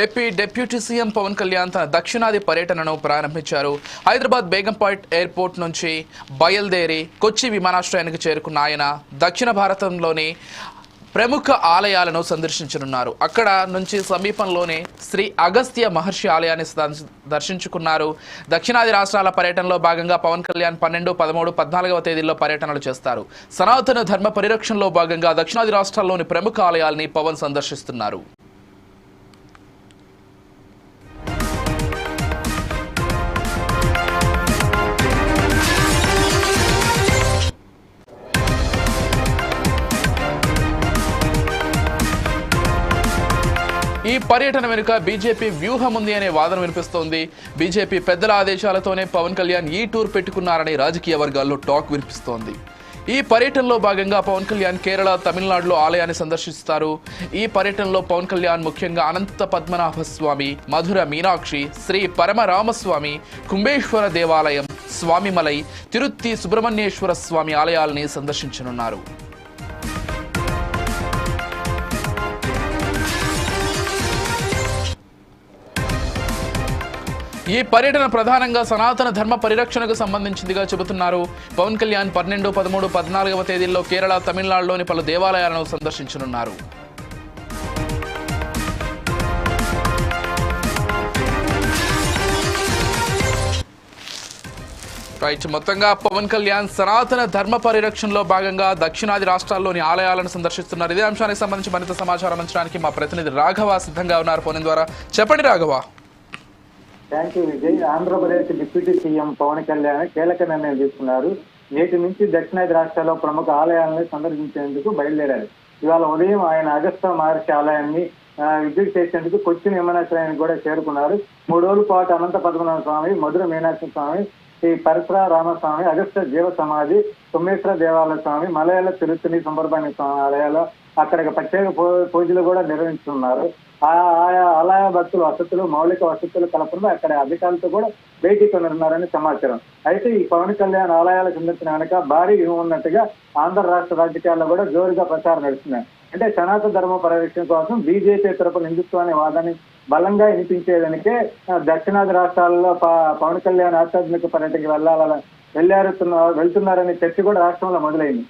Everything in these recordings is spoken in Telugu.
AP deputy CM Pawan Kalyan తన దక్షిణాది పర్యటనను ప్రారంభించారు. హైదరాబాద్ బేగంపేట్ ఎయిర్పోర్ట్ నుంచి బయలుదేరి కొచ్చి విమానాశ్రయానికి చేరుకున్న ఆయన దక్షిణ భారతంలోని ప్రముఖ ఆలయాలను సందర్శించనున్నారు. అక్కడ నుంచి సమీపంలోనే శ్రీ అగస్త్య మహర్షి ఆలయాన్ని దర్శించుకున్నారు. దక్షిణాది రాష్ట్రాల పర్యటనలో భాగంగా పవన్ కళ్యాణ్ పన్నెండు పదమూడు పద్నాలుగవ తేదీల్లో పర్యటనలు చేస్తారు. సనాతన ధర్మ పరిరక్షణలో భాగంగా దక్షిణాది రాష్ట్రాల్లోని ప్రముఖ ఆలయాల్ని పవన్ సందర్శిస్తున్నారు. ఈ పర్యటన వెనుక బీజేపీ వ్యూహం ఉంది అనే వాదన వినిపిస్తోంది. బీజేపీ పెద్దల ఆదేశాలతోనే పవన్ కళ్యాణ్ ఈ టూర్ పెట్టుకున్నారని రాజకీయ వర్గాల్లో టాక్ వినిపిస్తోంది. ఈ పర్యటనలో భాగంగా పవన్ కళ్యాణ్ కేరళ తమిళనాడులో ఆలయాన్ని సందర్శిస్తారు. ఈ పర్యటనలో పవన్ కళ్యాణ్ ముఖ్యంగా అనంత పద్మనాభ స్వామి మధుర మీనాక్షి శ్రీ పరమరామస్వామి కుంభేశ్వర దేవాలయం స్వామిమలై తిరుత్తి సుబ్రహ్మణ్యేశ్వర స్వామి ఆలయాల్ని సందర్శించనున్నారు. ఈ పర్యటన ప్రధానంగా సనాతన ధర్మ పరిరక్షణకు సంబంధించిందిగా చెబుతున్నారు. పవన్ కళ్యాణ్ పన్నెండు పదమూడు పద్నాలుగవ తేదీల్లో కేరళ తమిళనాడులోని పలు దేవాలయాలను సందర్శించనున్నారు. రైట్ మొత్తంగా పవన్ కళ్యాణ్ సనాతన ధర్మ పరిరక్షణలో భాగంగా దక్షిణాది రాష్ట్రాల్లోని ఆలయాలను సందర్శిస్తున్నారు. ఇదే అంశానికి సంబంధించి మరింత సమాచారం అందించడానికి మా ప్రతినిధి రాఘవ సిద్ధంగా ఉన్నారు ఫోన్ ద్వారా. చెప్పండి Raghava. Thank you Vijay. Andhra Pradesh deputy CM Pawan Kalyan కీలక నిర్ణయం తీసుకున్నారు. నేటి నుంచి దక్షిణాది రాష్ట్రాల్లో ప్రముఖ ఆలయాలను సందర్శించేందుకు బయలుదేరారు. ఇవాళ ఉదయం ఆయన అగస్త మహర్షి ఆలయాన్ని విజిట్ చేసేందుకు కొచ్చిన్ విమానాశ్రయానికి కూడా చేరుకున్నారు. మూడు రోజుల పాటు అనంత పద్మనాభ స్వామి మధుర మీనాక్షి స్వామి శ్రీ పరశుర రామస్వామి అగస్త జీవ సమాధి సోమేశ్వర దేవాలయ స్వామి మలయాళ తిరుత్తని సుబ్రహ్మణ్య స్వామి ఆలయాలు అక్కడ ప్రత్యేక పూజలు కూడా నిర్వహిస్తున్నారు. ఆ ఆయా ఆలయ భక్తులు వసతులు మౌలిక వసతులు కలపకుండా అక్కడ అధికారులతో కూడా భేటీ కొనున్నారని సమాచారం. అయితే ఈ పవన్ కళ్యాణ్ ఆలయాల సందర్శన వెనక భారీ వ్యూహం ఉన్నట్టుగా ఆంధ్ర రాష్ట్ర రాజకీయాల్లో కూడా జోరుగా ప్రచారం నడుస్తున్నాయి. అంటే సనాతన ధర్మ పరిరక్షణ కోసం బీజేపీ తరపున హిందుత్వ అనే వాదాన్ని బలంగా వినిపించేదానికే దక్షిణాది రాష్ట్రాల్లో ప- పవన్ కళ్యాణ్ ఆధ్యాత్మిక పర్యటనకి వెళ్ళాల వెళ్ళారుతున్న వెళ్తున్నారనే చర్చ కూడా రాష్ట్రంలో మొదలైంది.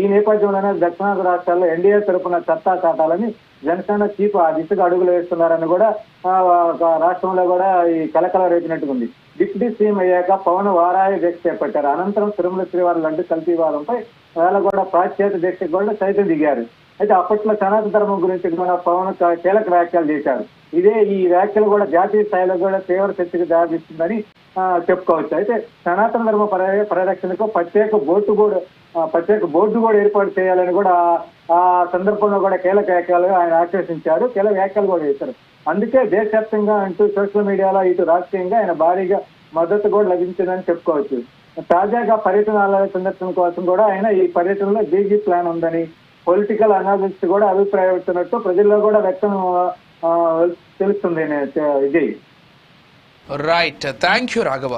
ఈ నేపథ్యంలోనే దక్షిణాది రాష్ట్రాల్లో ఎన్డీఏ తరపున చట్టా చాటాలని జనసేన చీఫ్ ఆ దిశగా అడుగులు వేస్తున్నారని కూడా ఒక రాష్ట్రంలో కూడా ఈ కలకల రేపినట్టుకుంది డిప్యూటీ సీఎం అయ్యాక పవన్ వారాయ దీక్ష చేపట్టారు. అనంతరం తిరుమల శ్రీవారి లడ్డు కల్పీ వారంపై వేళ కూడా ప్రాచ్యేత దీక్ష కూడా సైతం దిగారు. అయితే అప్పట్లో సనాతన ధర్మం గురించి మన పవన్ కీలక వ్యాఖ్యలు చేశారు. ఇదే ఈ వ్యాఖ్యలు కూడా జాతీయ స్థాయిలో కూడా తీవ్ర చర్చకు దారితీస్తుందని చెప్పుకోవచ్చు. అయితే సనాతన ధర్మ పరిరక్షణకు ప్రత్యేక బోర్డు కూడా ప్రత్యేక బోర్డు కూడా ఏర్పాటు చేయాలని కూడా ఆ- సందర్భంలో కూడా కీలక వ్యాఖ్యలు ఆయన ఆకర్షించారు కీలక వ్యాఖ్యలు కూడా చేశారు. అందుకే దేశవ్యాప్తంగా అంటూ సోషల్ మీడియాలో ఇటు రాజకీయంగా ఆయన భారీగా మద్దతు కూడా లభించిందని చెప్పుకోవచ్చు. తాజాగా పర్యటన సందర్శన కోసం కూడా ఆయన ఈ పర్యటనలో బీజీ ప్లాన్ ఉందని పొలిటికల్ అనాలిస్ట్ కూడా అభిప్రాయపడుతున్నట్టు ప్రజల్లో కూడా వ్యక్తం తెలుస్తుంది Vijay right thank you Raghava